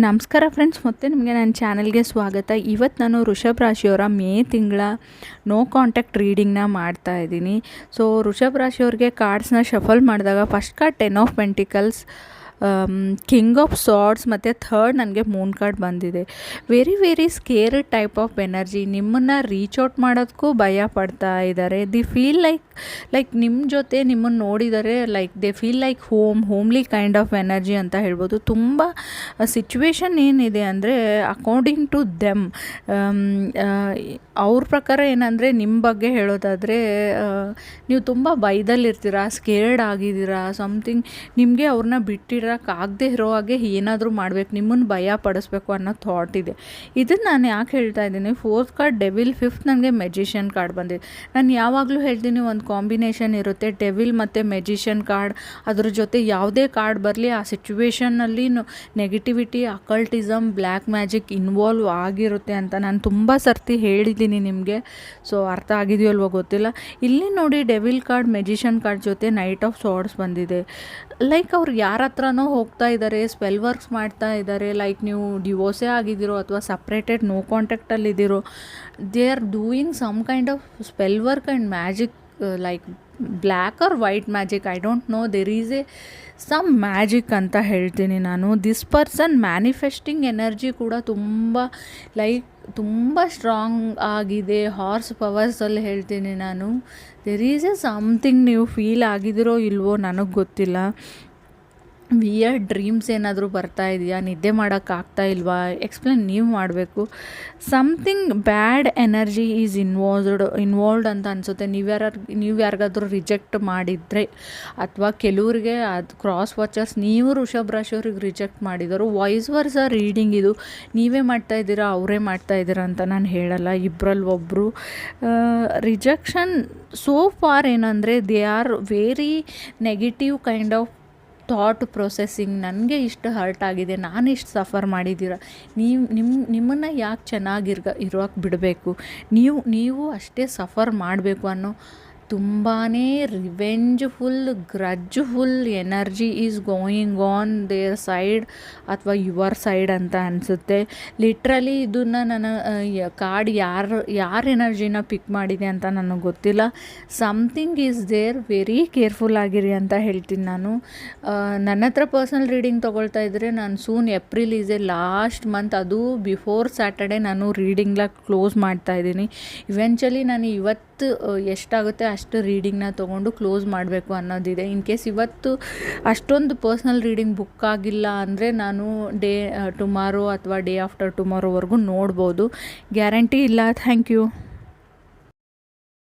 ನಮಸ್ಕಾರ ಫ್ರೆಂಡ್ಸ್ ಮತ್ತೆ ನಿಮಗೆ ನನ್ನ ಚಾನಲ್ಗೆ ಸ್ವಾಗತ. ಇವತ್ತು ನಾನು ಋಷಭ್ ರಾಶಿಯವರ ಮೇ ತಿಂಗಳ ನೋ ಕಾಂಟ್ಯಾಕ್ಟ್ ರೀಡಿಂಗ್ನ ಮಾಡ್ತಾ ಇದ್ದೀನಿ. ಸೊ ಋಷಭ್ ರಾಶಿಯವ್ರಿಗೆ ಕಾರ್ಡ್ಸ್ನ ಶಫಲ್ ಮಾಡಿದಾಗ first card ten of pentacles king of swords ಮತ್ತು ಥರ್ಡ್ ನನಗೆ ಮೂನ್ ಕಾರ್ಡ್ ಬಂದಿದೆ. Very very scare type of energy ನಿಮ್ಮನ್ನು ರೀಚ್ ಔಟ್ ಮಾಡೋದಕ್ಕೂ ಭಯ ಪಡ್ತಾ ಇದ್ದಾರೆ. ದಿ ಫೀಲ್ ಲೈಕ್ ಲೈಕ್ ನಿಮ್ಮ ಜೊತೆ ನಿಮ್ಮನ್ನು ನೋಡಿದರೆ like they feel like home homely kind of energy ಅಂತ ಹೇಳ್ಬೋದು. ತುಂಬ ಸಿಚುವೇಶನ್ ಏನಿದೆ ಅಂದರೆ ಅಕಾರ್ಡಿಂಗ್ ಟು ದೆಮ್ ಅವ್ರ ಪ್ರಕಾರ ಏನಂದರೆ ನಿಮ್ಮ ಬಗ್ಗೆ ಹೇಳೋದಾದರೆ ನೀವು ತುಂಬ ಭಯದಲ್ಲಿರ್ತೀರಾ ಸ್ಕೇರ್ಡ್ ಆಗಿದ್ದೀರಾ ಸಮಥಿಂಗ್ ನಿಮಗೆ ಅವ್ರನ್ನ ಬಿಟ್ಟಿರೋಕ್ಕಾಗದೇ ಇರೋ ಹಾಗೆ ಏನಾದರೂ ಮಾಡಬೇಕು ನಿಮ್ಮನ್ನು ಭಯ ಪಡಿಸ್ಬೇಕು ಅನ್ನೋ ಥಾಟ್ ಇದೆ. ಇದನ್ನು ನಾನು ಯಾಕೆ ಹೇಳ್ತಾ ಇದ್ದೀನಿ ಫೋರ್ತ್ ಕಾರ್ಡ್ ಡೆವಿಲ್ ಫಿಫ್ತ್ ನನಗೆ ಮೆಜಿಷಿಯನ್ ಕಾರ್ಡ್ ಬಂದಿದೆ. ನಾನು ಯಾವಾಗಲೂ ಹೇಳ್ತೀನಿ ಒಂದು ಕಾಂಬಿನೇಷನ್ ಇರುತ್ತೆ ಡೆವಿಲ್ ಮತ್ತು ಮೆಜಿಷಿಯನ್ ಕಾರ್ಡ್ ಅದ್ರ ಜೊತೆ ಯಾವುದೇ ಕಾರ್ಡ್ ಬರಲಿ, ಆ ಸಿಚುವೇಷನ್ನಲ್ಲಿ negativity occultism black magic involve ಆಗಿರುತ್ತೆ ಅಂತ ನಾನು ತುಂಬ ಸರ್ತಿ ಹೇಳಿದ್ದೀನಿ ನಿಮಗೆ. ಸೊ ಅರ್ಥ ಆಗಿದೆಯಲ್ವೋ ಗೊತ್ತಿಲ್ಲ. ಇಲ್ಲಿ ನೋಡಿ ಡೆವಿಲ್ ಕಾರ್ಡ್ ಮೆಜಿಷಿಯನ್ ಕಾರ್ಡ್ ಜೊತೆ ನೈಟ್ ಆಫ್ ಸಾರ್ಡ್ಸ್ ಬಂದಿದೆ. ಲೈಕ್ ಅವ್ರು ಯಾರ ಹತ್ರನೋ ಹೋಗ್ತಾ ಇದ್ದಾರೆ ಸ್ಪೆಲ್ ವರ್ಕ್ಸ್ ಮಾಡ್ತಾ ಇದ್ದಾರೆ ಲೈಕ್ ನೀವು ಡಿವೋರ್ಸೇ ಆಗಿದ್ದೀರೋ ಅಥವಾ separated no ಕಾಂಟ್ಯಾಕ್ಟಲ್ಲಿದ್ದೀರೋ they are doing some kind of spell work and magic like black or white magic I don't know there is a some magic ಅಂತ ಹೇಳ್ತೀನಿ ನಾನು. ದಿಸ್ ಪರ್ಸನ್ ಮ್ಯಾನಿಫೆಸ್ಟಿಂಗ್ ಎನರ್ಜಿ ಕೂಡ ತುಂಬ ಲೈಕ್ ತುಂಬ ಸ್ಟ್ರಾಂಗ್ ಆಗಿದೆ horse ಪವರ್ಸಲ್ಲಿ ಹೇಳ್ತೀನಿ ನಾನು. ದೆರ್ ಈಸ್ ಎ ಸಮ್ಥಿಂಗ್ ನೀವು ಫೀಲ್ ಆಗಿದಿರೋ ಇಲ್ವೋ ನನಗೆ ಗೊತ್ತಿಲ್ಲ. ವಿಯರ್ ಡ್ರೀಮ್ಸ್ ಏನಾದರೂ ಬರ್ತಾ ಇದೆಯಾ? ನಿದ್ದೆ ಮಾಡೋಕ್ಕಾಗ್ತಾ ಇಲ್ವಾ? ಎಕ್ಸ್ಪ್ಲೇನ್ ನೀವು ಮಾಡಬೇಕು. Something bad energy is involved involved ಅಂತ ಅನಿಸುತ್ತೆ. ನೀವು ಯಾರು, ನೀವು ಯಾರಿಗಾದ್ರೂ ರಿಜೆಕ್ಟ್ ಮಾಡಿದರೆ ಅಥವಾ ಕೆಲವ್ರಿಗೆ ಅದು ಕ್ರಾಸ್ ವಾಚರ್ಸ್ ನೀವು ಋಷಭ್ ರಾಶಿಯವ್ರಿಗೆ ರಿಜೆಕ್ಟ್ ಮಾಡಿದರು ವಾಯ್ಸ್ ವರ್ಸ ರೀಡಿಂಗ್ ಇದು. ನೀವೇ ಮಾಡ್ತಾ ಇದ್ದೀರಾ, ಅವರೇ ಮಾಡ್ತಾ ಇದ್ದೀರಾ ಅಂತ ನಾನು ಹೇಳಲ್ಲ. ಇಬ್ಬರಲ್ಲಿ ಒಬ್ಬರು ರಿಜೆಕ್ಷನ್ ಸೋ ಫಾರ್ ಏನಂದರೆ they are very negative kind of thought processing ನನಗೆ ಇಷ್ಟು ಹರ್ಟ್ ಆಗಿದೆ, ನಾನು ಇಷ್ಟು ಸಫರ್ ಮಾಡಿದ್ದೀರ ನೀವು ನಿಮ್ಮ ನಿಮ್ಮನ್ನು ಯಾಕೆ ಚೆನ್ನಾಗಿರ್ಗ, ಇರೋಕೆ ಬಿಡಬೇಕು? ನೀವು ನೀವು ಅಷ್ಟೇ ಸಫರ್ ಮಾಡಬೇಕು ಅನ್ನೋ ತುಂಬಾ revengeful grudgeful energy is going on their side ಅಥವಾ ಯುವರ್ ಸೈಡ್ ಅಂತ ಅನಿಸುತ್ತೆ. ಲಿಟ್ರಲಿ ಇದನ್ನು ನನ್ನ ಕಾರ್ಡ್ ಯಾರು, ಯಾರ ಎನರ್ಜಿನ ಪಿಕ್ ಮಾಡಿದೆ ಅಂತ ನನಗೆ ಗೊತ್ತಿಲ್ಲ. Something is there very careful ಆಗಿರಿ ಅಂತ ಹೇಳ್ತೀನಿ ನಾನು. ನನ್ನ ಹತ್ರ ಪರ್ಸ್ನಲ್ ರೀಡಿಂಗ್ ತೊಗೊಳ್ತಾ ಇದ್ದರೆ ನಾನು soon April is a last month ಅದು ಬಿಫೋರ್ ಸ್ಯಾಟರ್ಡೆ ನಾನು ರೀಡಿಂಗ್ಲ ಕ್ಲೋಸ್ ಮಾಡ್ತಾ ಇದ್ದೀನಿ. ಇವೆಂಚುಲಿ ನಾನು ಇವತ್ತು ಎಷ್ಟಾಗುತ್ತೆ ಅಷ್ಟು ರೀಡಿಂಗ್ನ ತೊಗೊಂಡು ಕ್ಲೋಸ್ ಮಾಡಬೇಕು ಅನ್ನೋದಿದೆ. ಇನ್ ಕೇಸ್ ಇವತ್ತು ಅಷ್ಟೊಂದು ಪರ್ಸ್ನಲ್ ರೀಡಿಂಗ್ ಬುಕ್ ಆಗಿಲ್ಲ ಅಂದರೆ ನಾನು ಡೇ ಟುಮಾರೋ ಅಥವಾ ಡೇ ಆಫ್ಟರ್ ಟುಮಾರೋವರೆಗೂ ನೋಡ್ಬೋದು. ಗ್ಯಾರಂಟಿ ಇಲ್ಲ. Thank you